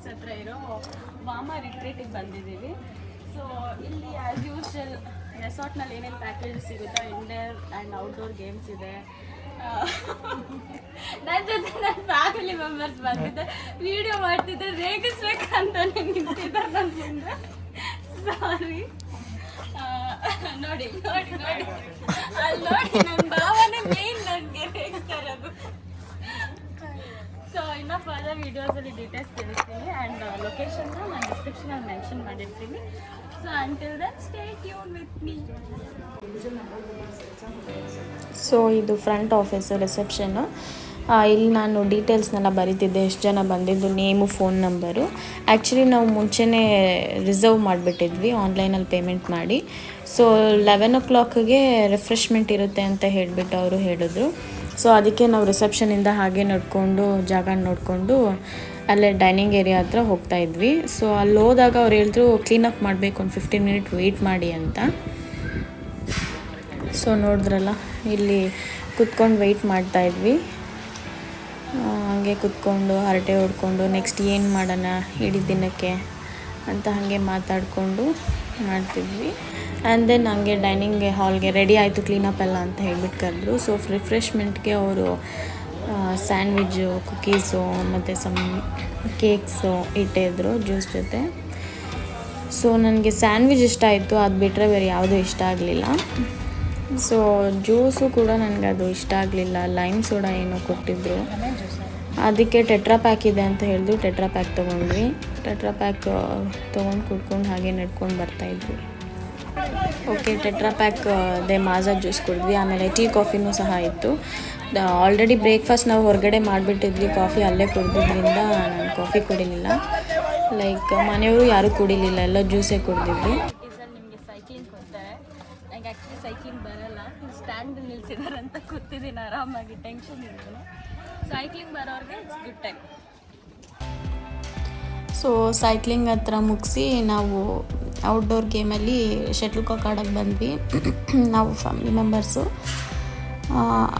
Hills ಹತ್ರ ಇರೋ ವಾಮ ರಿಟ್ರೀಟಿಗೆ ಬಂದಿದ್ದೀವಿ. ಸೊ ಇಲ್ಲಿ ಆ್ಯಸ್ ಯೂಶಲ್ ರೆಸಾರ್ಟ್ನಲ್ಲಿ ಏನೇನು ಪ್ಯಾಕೇಜ್ ಸಿಗುತ್ತೋ ಇಂಡೋರ್ ಆ್ಯಂಡ್ ಔಟ್ಡೋರ್ ಗೇಮ್ಸ್ ಇದೆ. ನನ್ನ ಜೊತೆ ನನ್ನ ಫ್ಯಾಮಿಲಿ ಮೆಂಬರ್ಸ್ ಬಂದಿದ್ದೆ. ವಿಡಿಯೋ ಮಾಡ್ತಿದ್ದೆ, ರೇಗಿಸ್ಬೇಕಂತ ನಿಂತಿದ್ದಾರೆ ನನ್ನ ಮುಂದೆ. ಸಾರಿ ನೋಡಿ ನೋಡಿ ನೋಡಿ. ಅಲ್ಲಿ ನೋಡಿ ನನ್ನ ಭಾವನೆ ಮೇನ್ ನನಗೆ ರೇಗಿಸ್ತಾ ಇರೋದು ಸೊ ಇನ್ನು ಫರ್ದರ್ ವೀಡಿಯೋಸಲ್ಲಿ ಡೀಟೇಲ್ಸ್ ತಿಳಿಸ್ತೀನಿ ಆ್ಯಂಡ್ ಲೊಕೇಶನ್ನ ನಾನು ಡಿಸ್ಕ್ರಿಪ್ಷನಲ್ಲಿ ಮೆನ್ಷನ್ ಮಾಡಿರ್ತೀನಿ so until that stay tune with me so ಇದು ಫ್ರಂಟ್ ಆಫೀಸು ರಿಸೆಪ್ಷನ್ನು ಇಲ್ಲಿ ನಾನು ಡೀಟೇಲ್ಸ್ನೆಲ್ಲ ಬರೀತಿದ್ದೆ. ಎಷ್ಟು ಜನ ಬಂದಿದ್ದು ನೇಮು ಫೋನ್ ನಂಬರು ಆ್ಯಕ್ಚುಲಿ ನಾವು ಮುಂಚೆನೇ ರಿಸರ್ವ್ ಮಾಡಿಬಿಟ್ಟಿದ್ವಿ. ಆನ್ಲೈನಲ್ಲಿ ಪೇಮೆಂಟ್ ಮಾಡಿ. ಸೊ ಲೆವೆನ್ ಓ ಕ್ಲಾಕ್ಗೆ ರಿಫ್ರೆಶ್ಮೆಂಟ್ ಇರುತ್ತೆ ಅಂತ ಹೇಳಿಬಿಟ್ಟು ಅವರು ಹೇಳಿದ್ರು. ಸೊ ಅದಕ್ಕೆ ನಾವು ರಿಸೆಪ್ಷನಿಂದ ಹಾಗೆ ನಡ್ಕೊಂಡು ಜಾಗ ನೋಡಿಕೊಂಡು ಅಲ್ಲೇ ಡೈನಿಂಗ್ ಏರಿಯಾ ಹತ್ರ ಹೋಗ್ತಾ ಇದ್ವಿ. ಸೊ ಅಲ್ಲಿ ಹೋದಾಗ ಅವ್ರು ಹೇಳಿದ್ರು ಕ್ಲೀನಪ್ ಮಾಡಬೇಕು ಒಂದು ಫಿಫ್ಟೀನ್ ಮಿನಿಟ್ ವೆಯ್ಟ್ ಮಾಡಿ ಅಂತ. ಸೊ ನೋಡಿದ್ರಲ್ಲ ಇಲ್ಲಿ ಕುತ್ಕೊಂಡು ವೆಯ್ಟ್ ಮಾಡ್ತಾ ಇದ್ವಿ. ಆ, ಹಂಗೆ ಕುತ್ಕೊಂಡು ಹರಟೆ ಹೊಡ್ಕೊಂಡು ನೆಕ್ಸ್ಟ್ ಏನು ಮಾಡೋಣ ಇಡೀ ದಿನಕ್ಕೆ ಅಂತ ಹಾಗೆ ಮಾತಾಡಿಕೊಂಡು ಮಾಡ್ತಿದ್ವಿ. ಆ್ಯಂಡ್ ದೆನ್ ಹಂಗೆ ಡೈನಿಂಗ್ ಹಾಲ್ಗೆ ರೆಡಿ ಆಯಿತು ಕ್ಲೀನಪ್ ಎಲ್ಲ ಅಂತ ಹೇಳ್ಬಿಟ್ಟು ಕರೆದ್ರು. ಸೊ ರಿಫ್ರೆಶ್ಮೆಂಟ್ಗೆ ಅವರು ಸ್ಯಾಂಡ್ವಿಚ್ಚು ಕುಕೀಸು ಮತ್ತು ಸಮ್ ಕೇಕ್ಸು ಇಟ್ಟಿದ್ರು ಜ್ಯೂಸ್ ಜೊತೆ. ಸೊ ನನಗೆ ಸ್ಯಾಂಡ್ವಿಚ್ ಇಷ್ಟ ಆಯಿತು. ಅದು ಬಿಟ್ಟರೆ ಬೇರೆ ಯಾವುದೂ ಇಷ್ಟ ಆಗಲಿಲ್ಲ. ಸೊ ಜ್ಯೂಸು ಕೂಡ ನನಗೆ ಅದು ಇಷ್ಟ ಆಗಲಿಲ್ಲ. ಲೈಮ್ ಸೋಡಾ ಏನೋ ಕೊಟ್ಟಿದ್ರು. ಅದಕ್ಕೆ ಟೆಟ್ರಾ ಪ್ಯಾಕ್ ಇದೆ ಅಂತ ಹೇಳಿದ್ರು. ಟೆಟ್ರಾ ಪ್ಯಾಕ್ ತೊಗೊಂಡ್ವಿ. ಟೆಟ್ರಾ ಪ್ಯಾಕ್ ತೊಗೊಂಡು ಕುಡ್ಕೊಂಡು ಹಾಗೆ ನಡ್ಕೊಂಡು ಬರ್ತಾಯಿದ್ವಿ ಓಕೆ, ಟೆಟ್ರಾ ಪ್ಯಾಕ್ ಅದೇ ಮಾಜಾ ಜ್ಯೂಸ್ ಕುಡಿದ್ವಿ. ಆಮೇಲೆ ಟೀ ಕಾಫಿನೂ ಸಹ ಇತ್ತು. ಆಲ್ರೆಡಿ ಬ್ರೇಕ್ಫಾಸ್ಟ್ ನಾವು ಹೊರಗಡೆ ಮಾಡಿಬಿಟ್ಟಿದ್ವಿ. ಕಾಫಿ ಅಲ್ಲೇ ಕುಡಿದ್ರಿಂದ ನಾನು ಕಾಫಿ ಕುಡಿಲಿಲ್ಲ. ಲೈಕ್, ಮನೆಯವರು ಯಾರೂ ಕುಡಿಲಿಲ್ಲ. ಎಲ್ಲ ಜ್ಯೂಸೇ ಕುಡಿದಿದ್ವಿ. ನಿಮಗೆ ಸೈಕ್ಲಿಂಗ್ ಆ್ಯಕ್ಚುಲಿ ಸೈಕ್ಲಿಂಗ್ ಬರಲ್ಲ. ಸ್ಟ್ಯಾಂಡ್ ನಿಲ್ಸಿದಾರೆ ಅಂತ ಕೂತಿದ್ದೀನಿ ಆರಾಮಾಗಿ ಟೆನ್ಷನ್ ಇರ್ತೀನಿ ಸೈಕ್ಲಿಂಗ್ ಬರೋರಿಗೆ ಗುಡ್ ಟೈಮ್ ಸೊ ಸೈಕ್ಲಿಂಗ್ ಹತ್ರ ಮುಗಿಸಿ ನಾವು ಔಟ್ಡೋರ್ ಗೇಮಲ್ಲಿ ಶಟ್ಲ್ ಕಾಕ್ ಆಡೋಕ್ಕೆ ಬಂದ್ವಿ. ನಾವು ಫ್ಯಾಮಿಲಿ ಮೆಂಬರ್ಸು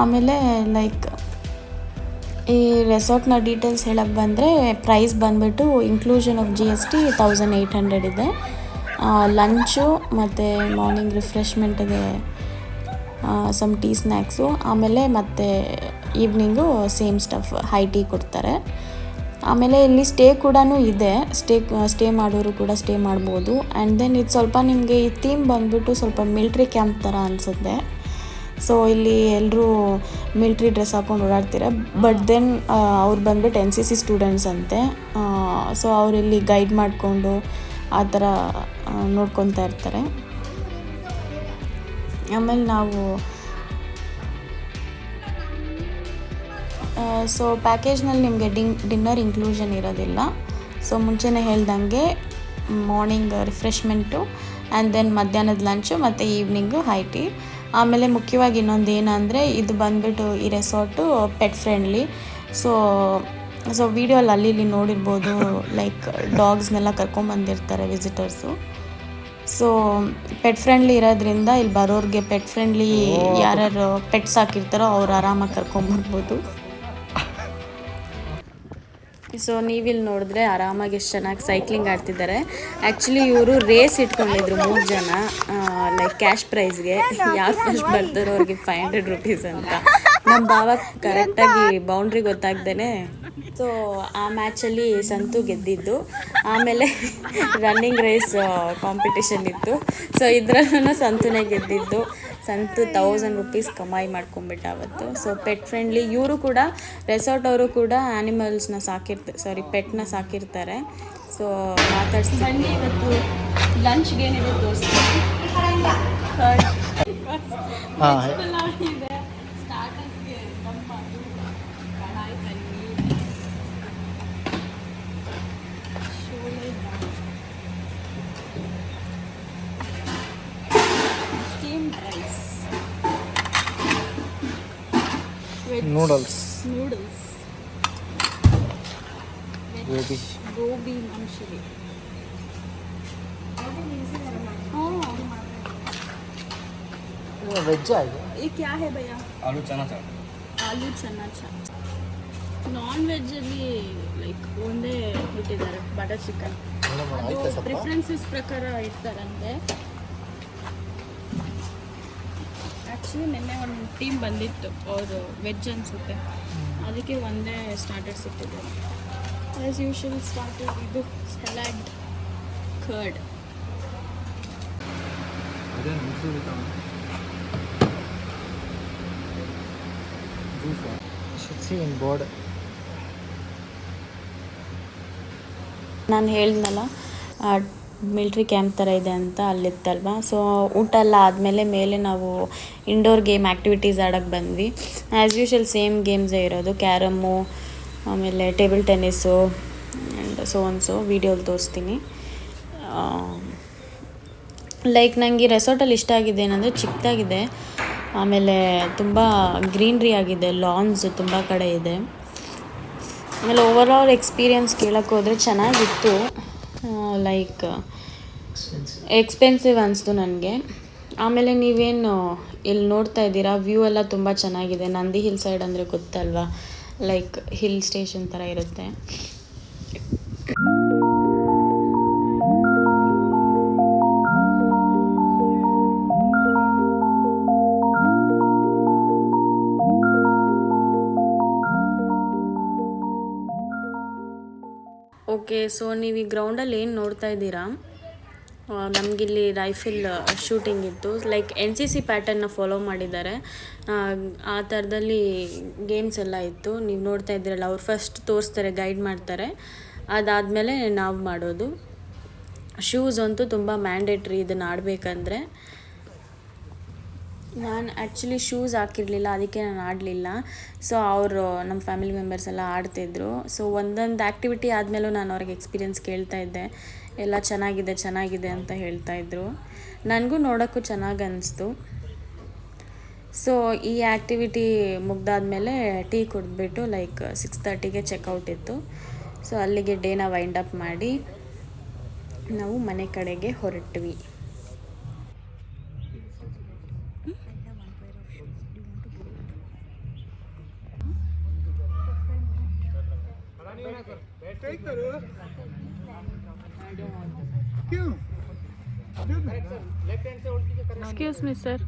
ಆಮೇಲೆ ಲೈಕ್ ಈ ರೆಸಾರ್ಟ್ನ ಡೀಟೇಲ್ಸ್ ಹೇಳಕ್ಕೆ ಬಂದರೆ ಪ್ರೈಸ್ ಬಂದುಬಿಟ್ಟು inclusion of G S T thousand eight hundred ಇದೆ. ಲಂಚು ಮತ್ತು ಮಾರ್ನಿಂಗ್ ರಿಫ್ರೆಶ್ಮೆಂಟಿಗೆ ಸಮ್ ಟೀ ಸ್ನ್ಯಾಕ್ಸು ಆಮೇಲೆ ಮತ್ತು evening same stuff high tea ಕೊಡ್ತಾರೆ. ಆಮೇಲೆ ಇಲ್ಲಿ ಸ್ಟೇ ಕೂಡ ಇದೆ. ಸ್ಟೇ ಸ್ಟೇ ಮಾಡೋರು ಕೂಡ ಸ್ಟೇ ಮಾಡ್ಬೋದು. ಆ್ಯಂಡ್ ದೆನ್ ಇದು ಸ್ವಲ್ಪ ನಿಮಗೆ ಈ ಥೀಮ್ ಬಂದುಬಿಟ್ಟು ಸ್ವಲ್ಪ ಮಿಲ್ಟ್ರಿ ಕ್ಯಾಂಪ್ ಥರ ಅನಿಸುತ್ತೆ. ಸೊ ಇಲ್ಲಿ ಎಲ್ಲರೂ ಮಿಲ್ಟ್ರಿ ಡ್ರೆಸ್ ಹಾಕೊಂಡು ಓಡಾಡ್ತೀರ. ಬಟ್ ದೆನ್ ಅವ್ರು ಬಂದ್ಬಿಟ್ಟು ಎನ್ ಸಿ ಸಿ ಸ್ಟೂಡೆಂಟ್ಸ್ ಅಂತೆ. ಸೊ ಅವರಿಲ್ಲಿ ಗೈಡ್ ಮಾಡಿಕೊಂಡು ಆ ಥರ ನೋಡ್ಕೊತಾ ಇರ್ತಾರೆ. ಆಮೇಲೆ ನಾವು ಸೊ ಪ್ಯಾಕೇಜ್ನಲ್ಲಿ ನಿಮಗೆ ಡಿನ್ ಡಿನ್ನರ್ ಇನ್ಕ್ಲೂಷನ್ ಇರೋದಿಲ್ಲ. ಸೊ ಮುಂಚೆನೇ ಹೇಳ್ದಂಗೆ ಮಾರ್ನಿಂಗ್ ರಿಫ್ರೆಶ್ಮೆಂಟು ಆ್ಯಂಡ್ ದೆನ್ ಮಧ್ಯಾಹ್ನದ ಲಂಚು ಮತ್ತು ಈವ್ನಿಂಗು ಹೈ ಟೀ ಆಮೇಲೆ ಮುಖ್ಯವಾಗಿ ಇನ್ನೊಂದು ಏನಂದರೆ ಇದು ಬಂದುಬಿಟ್ಟು ಈ resort pet friendly so so ವೀಡಿಯೋಲ್ಲಿ ಅಲ್ಲಿ ಇಲ್ಲಿ ನೋಡಿರ್ಬೋದು ಲೈಕ್ ಡಾಗ್ಸ್ನೆಲ್ಲ ಕರ್ಕೊಂಬಂದಿರ್ತಾರೆ ವಿಸಿಟರ್ಸು ಸೊ ಪೆಟ್ ಫ್ರೆಂಡ್ಲಿ ಇರೋದ್ರಿಂದ ಇಲ್ಲಿ ಬರೋರಿಗೆ ಪೆಟ್ ಫ್ರೆಂಡ್ಲಿ ಯಾರ್ಯಾರು ಪೆಟ್ಸ್ ಹಾಕಿರ್ತಾರೋ ಅವ್ರು ಆರಾಮಾಗಿ ಕರ್ಕೊಂಬರ್ಬೋದು ಸೊ ನೀವಿಲ್ಲಿ ನೋಡಿದ್ರೆ ಆರಾಮಾಗಿ ಎಷ್ಟು ಚೆನ್ನಾಗಿ ಸೈಕ್ಲಿಂಗ್ ಆಡ್ತಿದ್ದಾರೆ. ಆ್ಯಕ್ಚುಲಿ ಇವರು ರೇಸ್ ಇಟ್ಕೊಂಡಿದ್ರು ಮೂರು ಜನ ಲೈಕ್ ಕ್ಯಾಶ್ ಪ್ರೈಸ್ಗೆ ಯಾರು ಫಸ್ಟ್ ಬರ್ತಾರೋ ಅವ್ರಿಗೆ ಫೈವ್ ಹಂಡ್ರೆಡ್ ರುಪೀಸ್ ಅಂತ. ನಮ್ಮ ಭಾವ ಕರೆಕ್ಟಾಗಿ ಬೌಂಡ್ರಿ ಗೊತ್ತಾಗ್ದೇ ಸೊ ಆ ಮ್ಯಾಚಲ್ಲಿ ಸಂತು ಗೆದ್ದಿದ್ದು. ಆಮೇಲೆ ರನ್ನಿಂಗ್ ರೇಸ್ ಕಾಂಪಿಟೇಷನ್ ಇತ್ತು. ಸೊ ಇದ್ರಲ್ಲೂ ಸಂತುನೇ ಗೆದ್ದಿದ್ದು. ಸಂತು ತೌಸಂಡ್ ರುಪೀಸ್ ಕಮಾಯಿ ಮಾಡ್ಕೊಂಬಿಟ್ಟ ಅವತ್ತು. ಸೊ ಪೆಟ್ ಫ್ರೆಂಡ್ಲಿ ಇವರು ಕೂಡ ರೆಸಾರ್ಟ್ ಅವರು ಕೂಡ ಆ್ಯನಿಮಲ್ಸ್ನ ಸಾಕಿರ್ತ ಸಾರಿ ಪೆಟ್ನ ಸಾಕಿರ್ತಾರೆ. ಸೊ ಮಾತಾಡ್ಸ್ತೀನಿ. ಬನ್ನಿ ಇವತ್ತು. ಲಂಚ್ಗೆ ಏನಿದೆ ತೋರಿಸ್ತೀನಿ noodles noodles gobi gobi manchurian veg ಆಗಿದೆ ये क्या है भैया ಆಲೂ ಚನಾ ಚಾಟ್ ಆಲೂ ಚೆನ್ನ ಚಾಟ್ ನಾನ್ ವೆಜ್ಜಲ್ಲಿ ಲೈಕ್ ಒಂದೇ ಇಟ್ಟಿದ್ದಾರೆ ಬಟರ್ ಚಿಕನ್ ಅದು ಪ್ರಿಫರೆನ್ಸಸ್ ಪ್ರಕಾರ ಇರ್ತಾರಂತೆ ಆ್ಯಕ್ಚುಲಿ ನಿನ್ನೆ ಒಂದು ಟೀಮ್ ಬಂದಿತ್ತು ಅವರು ವೆಜ್ ಅನಿಸುತ್ತೆ. ಅದಕ್ಕೆ ಒಂದೇ ಸ್ಟಾರ್ಟರ್ಸ್ ಸಿಕ್ಕಿದೆ. ಆ್ಯಸ್ ಯೂಶುವಲ್ ಸ್ಟಾರ್ಟರ್ ಇದು ಸಲಾಡ್ ಕರ್ಡ್ ಬೋರ್ಡ್. ನಾನು ಹೇಳಿದ್ನಲ್ಲ ಮಿಲ್ಟ್ರಿ ಕ್ಯಾಂಪ್ ಥರ ಇದೆ ಅಂತ ಅಲ್ಲಿತ್ತಲ್ವ? ಸೊ ಊಟ ಎಲ್ಲ ಆದಮೇಲೆ ಮೇಲೆ ನಾವು ಇಂಡೋರ್ ಗೇಮ್ ಆ್ಯಕ್ಟಿವಿಟೀಸ್ ಆಡೋಕ್ಕೆ ಬಂದ್ವಿ. ಆ್ಯಸ್ ಯೂಶಲ್ ಸೇಮ್ ಗೇಮ್ಸೇ ಇರೋದು. ಕ್ಯಾರಮ್ಮು, ಆಮೇಲೆ table tennis and so ones ವೀಡಿಯೋಲಿ ತೋರಿಸ್ತೀನಿ. ಲೈಕ್ ನನಗೆ ರೆಸಾರ್ಟಲ್ಲಿ ಇಷ್ಟ ಆಗಿದೆ ಏನಂದರೆ ಚಿಕ್ಕದಾಗಿದೆ. ಆಮೇಲೆ ತುಂಬ ಗ್ರೀನ್ರಿ ಆಗಿದೆ ಲಾನ್ಸ್ ತುಂಬ ಕಡೆ ಇದೆ. ಆಮೇಲೆ ಓವರ್ ಆಲ್ ಎಕ್ಸ್ಪೀರಿಯನ್ಸ್ ಕೇಳೋಕ್ಕೆ ಹೋದರೆ ಚೆನ್ನಾಗಿತ್ತು. ಲೈಕ್ ಎಕ್ಸ್ಪೆನ್ಸಿವ್ ಅನಿಸ್ತು ನನಗೆ. ಆಮೇಲೆ ನೀವೇನು ಇಲ್ಲಿ ನೋಡ್ತಾ ಇದ್ದೀರಾ? ವ್ಯೂ ಎಲ್ಲ ತುಂಬ ಚೆನ್ನಾಗಿದೆ. ನಂದಿ ಹಿಲ್ ಸೈಡ್ ಅಂದರೆ ಗೊತ್ತಲ್ವಾ? ಲೈಕ್ ಹಿಲ್ ಸ್ಟೇಷನ್ ಥರ ಇರುತ್ತೆ. ಓಕೆ ಸೊ ನೀವು ಈ ಗ್ರೌಂಡಲ್ಲಿ ಏನು ನೋಡ್ತಾ ಇದ್ದೀರಾ? ನಮಗಿಲ್ಲಿ ರೈಫಲ್ ಶೂಟಿಂಗ್ ಇತ್ತು. ಲೈಕ್ ಎನ್ ಸಿ ಸಿ ಪ್ಯಾಟರ್ನ ಫಾಲೋ ಮಾಡಿದ್ದಾರೆ. ಆ, ಥರದಲ್ಲಿ ಗೇಮ್ಸ್ ಎಲ್ಲ ಇತ್ತು. ನೀವು ನೋಡ್ತಾ ಇದ್ದೀರಲ್ಲ ಅವ್ರು ಫಸ್ಟ್ ತೋರಿಸ್ತಾರೆ ಗೈಡ್ ಮಾಡ್ತಾರೆ. ಅದಾದಮೇಲೆ ನಾವು ಮಾಡೋದು. ಶೂಸ್ ಅಂತೂ ತುಂಬ ಮ್ಯಾಂಡೇಟ್ರಿ ಇದನ್ನು ಆಡಬೇಕಂದ್ರೆ. ನಾನು ಆ್ಯಕ್ಚುಲಿ ಶೂಸ್ ಹಾಕಿರಲಿಲ್ಲ, ಅದಕ್ಕೆ ನಾನು ಆಡಲಿಲ್ಲ. ಸೊ ಅವರು ನಮ್ಮ ಫ್ಯಾಮಿಲಿ ಮೆಂಬರ್ಸ್ ಎಲ್ಲ ಆಡ್ತಿದ್ರು. ಸೊ ಒಂದೊಂದು ಆ್ಯಕ್ಟಿವಿಟಿ ಆದಮೇಲೂ ನಾನು ಅವ್ರಿಗೆ ಎಕ್ಸ್ಪೀರಿಯನ್ಸ್ ಕೇಳ್ತಾ ಇದ್ದೆ. ಎಲ್ಲ ಚೆನ್ನಾಗಿದೆ ಚೆನ್ನಾಗಿದೆ ಅಂತ ಹೇಳ್ತಾ ಇದ್ರು. ನನಗೂ ನೋಡೋಕ್ಕೂ ಚೆನ್ನಾಗಿ ಅನ್ನಿಸ್ತು ಸೊ ಈ ಆ್ಯಕ್ಟಿವಿಟಿ ಮುಗ್ದಾದಮೇಲೆ ಟೀ ಕುಡಿದ್ಬಿಟ್ಟು ಲೈಕ್ ಸಿಕ್ಸ್ ತರ್ಟಿಗೆ ಚೆಕ್ಔಟ್ ಇತ್ತು. ಸೊ ಅಲ್ಲಿಗೆ ಡೇನ ವೈಂಡ್ ಅಪ್ ಮಾಡಿ, ನಾವು ಮನೆ ಕಡೆಗೆ ಹೊರಟ್ವಿ. क्यों? Excuse me, sir.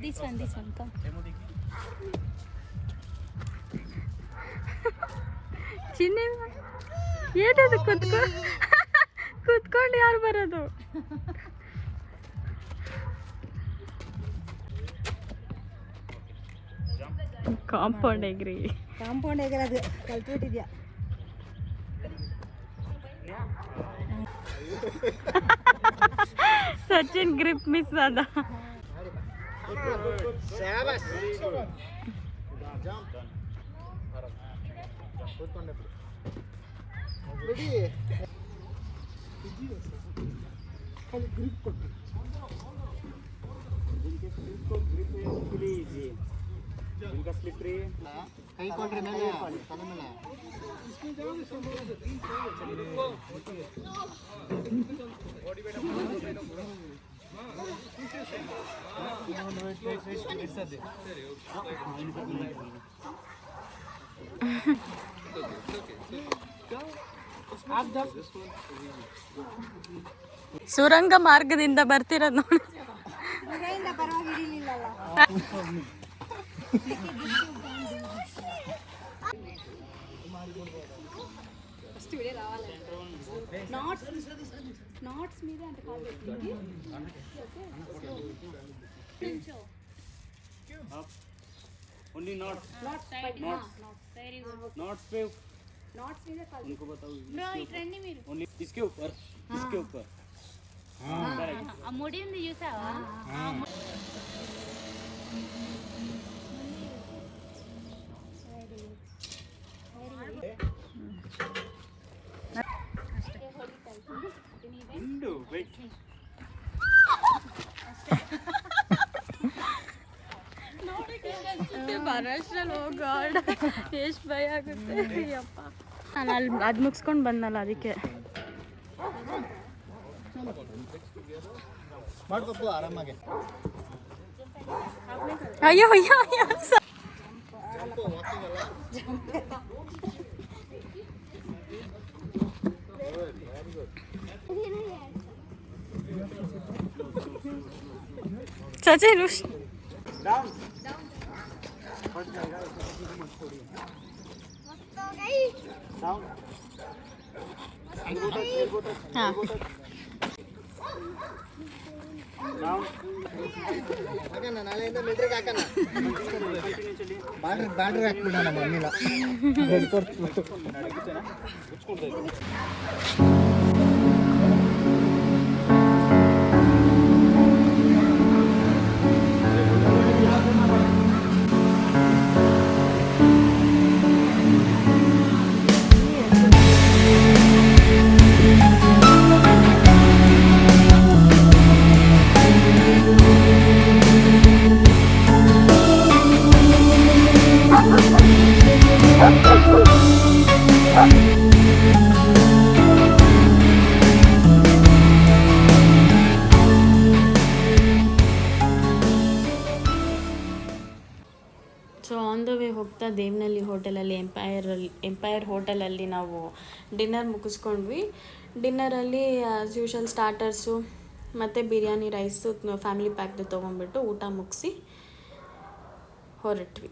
This one this one come चिन्ह ये तो खुद को। ಕುತ್ಕೊಂಡು ಯಾರು ಬರೋದು? ಕಾಂಪೌಂಡ್ ಎಗ್ರಿ ಕಾಂಪೌಂಡ್ ಹೇಗಿರೋದು ಕಲ್ತ್ಬಿಟ್ಟಿದ್ಯಾ? ಸಚಿನ್ ಗ್ರಿಪ್ ಮಿಸ್ ಅದ ಕೈ ಕೊಡ್ರಿ ಮೇಲೆ ತಲೆ ಮೇಲೆ ಸುರಂಗ ಮಾರ್ಗದಿಂದ ಬರ್ತಿರೋದು ನೋಡಿ ಮನೆಯಿಂದ ಪರವಾಗಿ ಹಿಡಿಲಿಲ್ಲಲ್ಲ ನಾಟ್ಸ್ ನಾಟ್ಸ್ మీద ಅಂತ ಕಾಲ್ಬೇಕು only not nots side very good not पे నాట్స్ మీద కాల్ उनको बताओ బ్రో ఇట్రండి మీరు ओनली इसके ऊपर इसके ऊपर ఆ ముడి ఉంది చూసావా उंडू वेट ನೋಡಿ ಬರೋಷ್ಟ್ರಲ್ಲಿ ಹೋಗ್ ಗಾಡ್ ಎಷ್ಟು ಭಯ ಆಗುತ್ತೆ ಅಯ್ಯಪ್ಪ ನಾನು ಅಲ್ಲಿ ಅದು ಮುಗಿಸ್ಕೊಂಡು ಬಂದಲ್ಲ ಅದಕ್ಕೆ. ಮಾಡ್ಬೇಕು ಆರಾಮಾಗಿ. ಅಯ್ಯೋ ಅಯ್ಯೋ ಅಯ್ಯೋ ಸ- ಸಚಿನ್ ಉಶ್ ಹಾಂ ಹಾಕಣ ನಾಳೆಯಿಂದ ಮಿಲ್ಟ್ರಿಗೆ ಹಾಕಣ ಬಾರ್ಡ್ರ್ ಬಾರ್ಡ್ರ್ ಹಾಕ್ಬಿಡೋಣ ಮಮ್ಮಿನ ಹೇಳ್ಕೊಡ್ತು ಹೋಗ್ತಾ ದೇವನಹಳ್ಳಿ ಹೋಟೆಲಲ್ಲಿ ಎಂಪೈರಲ್ಲಿ ಎಂಪೈರ್ ಹೋಟೆಲಲ್ಲಿ ನಾವು ಡಿನ್ನರ್ ಮುಗಿಸ್ಕೊಂಡ್ವಿ. ಡಿನ್ನರಲ್ಲಿ ಆ್ಯಸ್ ಯೂಶಲ್ ಸ್ಟಾರ್ಟರ್ಸು ಮತ್ತು ಬಿರಿಯಾನಿ ರೈಸು ಫ್ಯಾಮಿಲಿ ಪ್ಯಾಕ್ದು ತೊಗೊಂಡ್ಬಿಟ್ಟು ಊಟ ಮುಗಿಸಿ ಹೊರಟ್ವಿ.